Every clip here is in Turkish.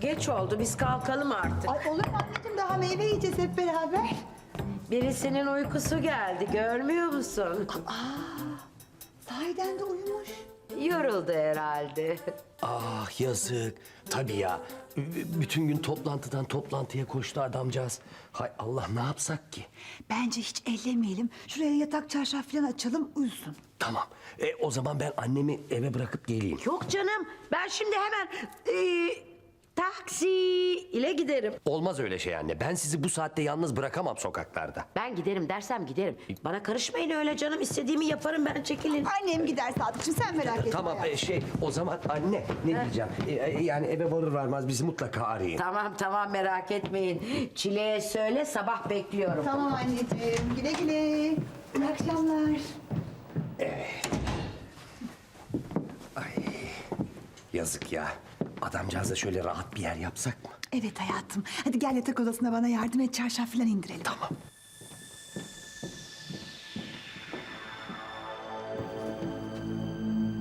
Geç oldu biz kalkalım artık. Ay olur mu anneciğim daha meyve yiyeceğiz hep beraber. Birisinin uykusu geldi görmüyor musun? Sahiden de uyumuş. Yoruldu herhalde. Ah yazık. Tabii ya. B- Bütün gün toplantıdan toplantıya koştu adamcağız. Hay Allah ne yapsak ki? Bence hiç ellemeyelim. Şuraya yatak çarşaf falan açalım uyusun. Tamam. E, o zaman ben annemi eve bırakıp geleyim. Yok canım ben şimdi hemen e, taksi ile giderim. Olmaz öyle şey anne. Ben sizi bu saatte yalnız bırakamam sokaklarda. Ben giderim dersem giderim. Bana karışmayın öyle canım istediğimi yaparım ben çekilin. Annem gider Sadıkçım sen merak etme. Tamam hayatım. e, şey o zaman anne ne diyeceğim? E, e, yani eve varır varmaz bizi mutlaka arayın. Tamam tamam merak etmeyin. Çile'ye söyle sabah bekliyorum. Tamam anneciğim güle güle. İyi akşamlar. Yazık ya. Adamcağıza şöyle rahat bir yer yapsak mı? Evet hayatım. Hadi gel yatak odasına bana yardım et çarşaf falan indirelim. Tamam.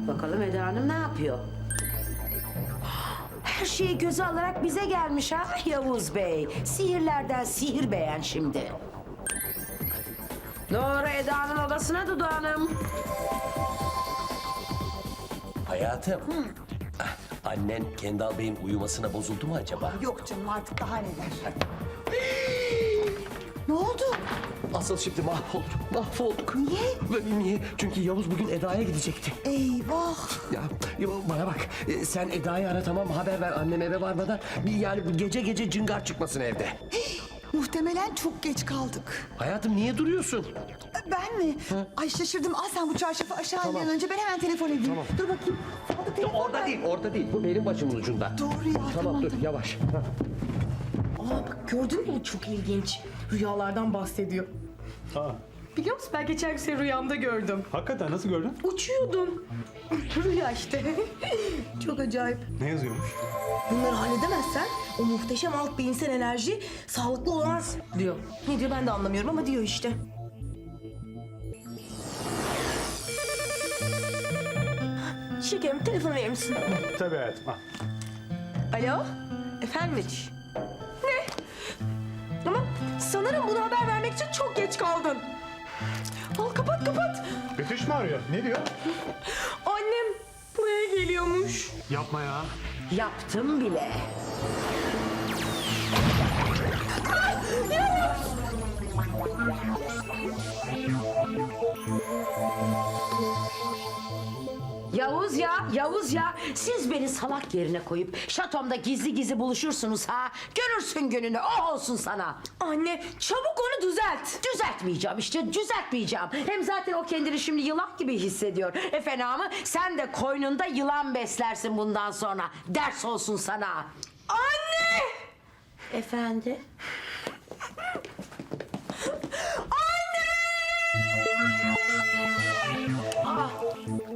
Bakalım Eda Hanım ne yapıyor? Her şeyi göze alarak bize gelmiş ha Yavuz Bey. Sihirlerden sihir beğen şimdi. Doğru Eda'nın odasına Dudu Hanım. Hayatım. Ah, Annen Kendal Bey'in uyumasına bozuldu mu acaba? Yok canım artık daha neler. ne oldu? Asıl şimdi mahvolduk, mahvolduk. Niye? Böyle niye? Çünkü Yavuz bugün Eda'ya gidecekti. Eyvah. Ya, ya bana bak, e, sen Eda'yı ara tamam mı? Haber ver annem eve varmadan. Bir Yani bu gece gece cıngar çıkmasın evde. Muhtemelen çok geç kaldık. Hayatım niye duruyorsun? Ben mi? Ay şaşırdım. Al sen bu çarşafı aşağı an önce. Ben hemen telefon edeyim. Dur bakayım. Sadık telefon Orada ver. değil, orada değil. Bu benim başımın ucunda. Doğru ya, Tamam, tamam, dur, tamam. yavaş. Aa bak gördün mü çok ilginç. Rüyalardan bahsediyor. Aa, Biliyor musun ben geçen gün seni rüyamda gördüm. hakikaten nasıl gördün? Uçuyordun. Rüya işte. çok acayip. Ne yazıyormuş? Bunları halledemezsen o muhteşem alt beyinsel enerji sağlıklı olamaz diyor. Ne diyor ben de anlamıyorum ama diyor işte. Şekerim telefonu verir misin? Tabii hayatım. al. Alo? Efendim? Ne? Ama sanırım bunu haber vermek için çok geç kaldın. Al kapat kapat. Betüş mü arıyor? Ne diyor? Annem buraya geliyormuş. Yapma ya. Yaptım bile. Yavuz ya, Yavuz ya. Siz beni salak yerine koyup şatomda gizli gizli buluşursunuz ha. Görürsün gününü, o olsun sana. Anne çabuk onu düzelt. Düzeltmeyeceğim işte, düzeltmeyeceğim. Hem zaten o kendini şimdi yılan gibi hissediyor. E fena mı? Sen de koynunda yılan beslersin bundan sonra. Ders olsun sana. Anne! Efendi?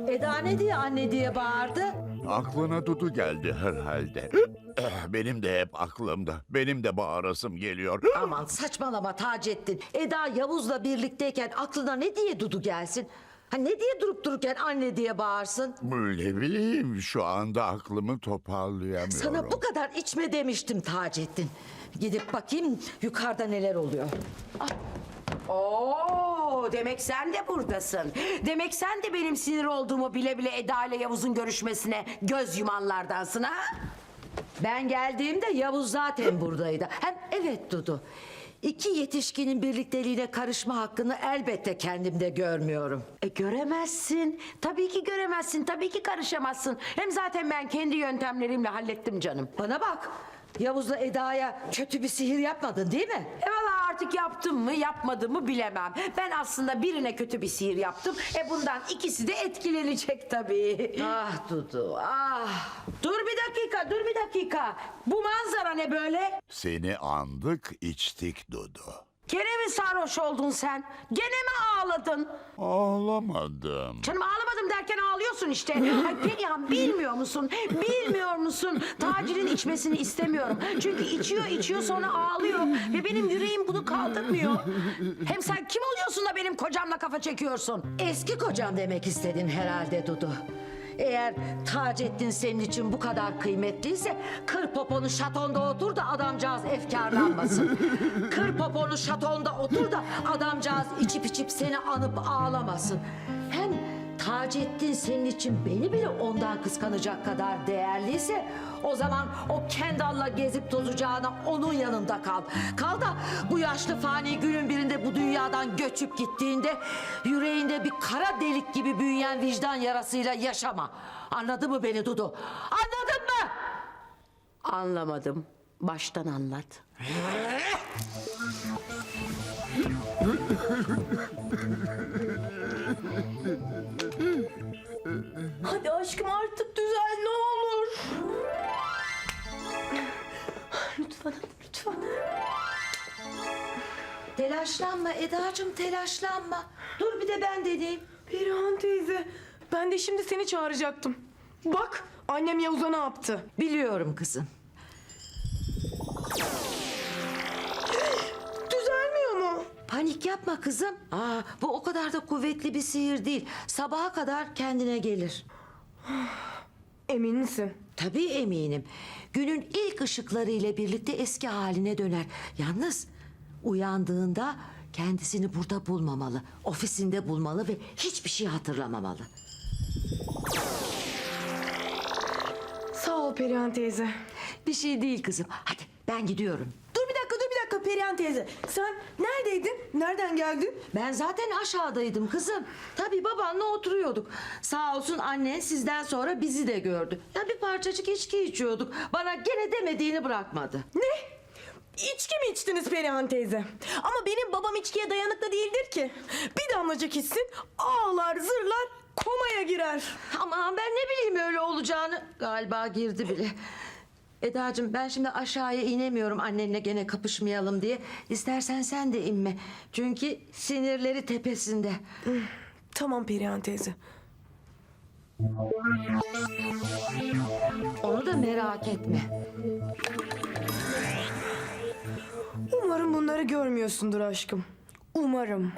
Eda ne diye anne diye bağırdı? Aklına Dudu geldi herhalde. Eh, Benim de hep aklımda. Benim de bağırasım geliyor. Aman saçmalama Taceddin. Eda Yavuz'la birlikteyken aklına ne diye Dudu gelsin? Ha ne diye durup dururken anne diye bağırsın? Ne bileyim şu anda aklımı toparlayamıyorum. Sana bu kadar içme demiştim Taceddin. Gidip bakayım yukarıda neler oluyor. Oo, demek sen de buradasın. Demek sen de benim sinir olduğumu bile bile Eda ile Yavuz'un görüşmesine göz yumanlardansın ha? Ben geldiğimde Yavuz zaten buradaydı. Hem evet Dudu. İki yetişkinin birlikteliğine karışma hakkını elbette kendimde görmüyorum. E göremezsin. Tabii ki göremezsin. Tabii ki karışamazsın. Hem zaten ben kendi yöntemlerimle hallettim canım. Bana bak. Yavuz'la Eda'ya kötü bir sihir yapmadın değil mi? E valla artık yaptım mı yapmadım mı bilemem. Ben aslında birine kötü bir sihir yaptım. E bundan ikisi de etkilenecek tabii. Ah Dudu ah. Dur bir dakika dur bir dakika. Bu manzara ne böyle? Seni andık içtik Dudu. Gene mi sarhoş oldun sen? Gene mi ağladın? Ağlamadım. Canım ağlamadım derken ağlıyorsun işte. Ay Perihan bilmiyor musun? Bilmiyor musun? Tacir'in içmesini istemiyorum. Çünkü içiyor içiyor sonra ağlıyor. Ve benim yüreğim bunu kaldırmıyor. Hem sen kim oluyorsun da benim kocamla kafa çekiyorsun? Eski kocam demek istedin herhalde Dudu. Eğer Taceddin senin için bu kadar kıymetliyse kır poponu şatonda otur da adamcağız efkarlanmasın. kır poponu şatonda otur da adamcağız içip içip seni anıp ağlamasın. Hem Taceddin senin için beni bile ondan kıskanacak kadar değerliyse o zaman o Kendall'la gezip tozacağına onun yanında kal. Kal da bu yaşlı fani bu dünyadan göçüp gittiğinde yüreğinde bir kara delik gibi büyüyen vicdan yarasıyla yaşama. Anladın mı beni Dudu? Anladın mı? Anlamadım. Baştan anlat. Hadi aşkım artık Telaşlanma Eda'cığım telaşlanma. Dur bir de ben deneyeyim. Perihan teyze ben de şimdi seni çağıracaktım. Bak annem Yavuz'a ne yaptı. Biliyorum kızım. Düzelmiyor mu? Panik yapma kızım. Aa, bu o kadar da kuvvetli bir sihir değil. Sabaha kadar kendine gelir. Emin misin? Tabii eminim. Günün ilk ışıkları ile birlikte eski haline döner. Yalnız uyandığında kendisini burada bulmamalı. Ofisinde bulmalı ve hiçbir şey hatırlamamalı. Sağ ol Perihan teyze. Bir şey değil kızım. Hadi ben gidiyorum. Dur bir dakika dur bir dakika Perihan teyze. Sen neredeydin? Nereden geldin? Ben zaten aşağıdaydım kızım. Tabii babanla oturuyorduk. Sağ olsun annen sizden sonra bizi de gördü. Ya bir parçacık içki içiyorduk. Bana gene demediğini bırakmadı. Ne? İçki mi içtiniz Perihan teyze? Ama benim babam içkiye dayanıklı değildir ki. Bir damlacık içsin ağlar zırlar komaya girer. Aman ben ne bileyim öyle olacağını. Galiba girdi bile. Eda'cığım ben şimdi aşağıya inemiyorum annenle gene kapışmayalım diye. İstersen sen de inme. Çünkü sinirleri tepesinde. Tamam Perihan teyze. Onu da merak etme. Bunları görmüyorsundur aşkım. Umarım.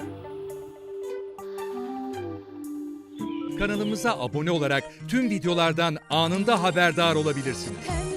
Kanalımıza abone olarak tüm videolardan anında haberdar olabilirsiniz.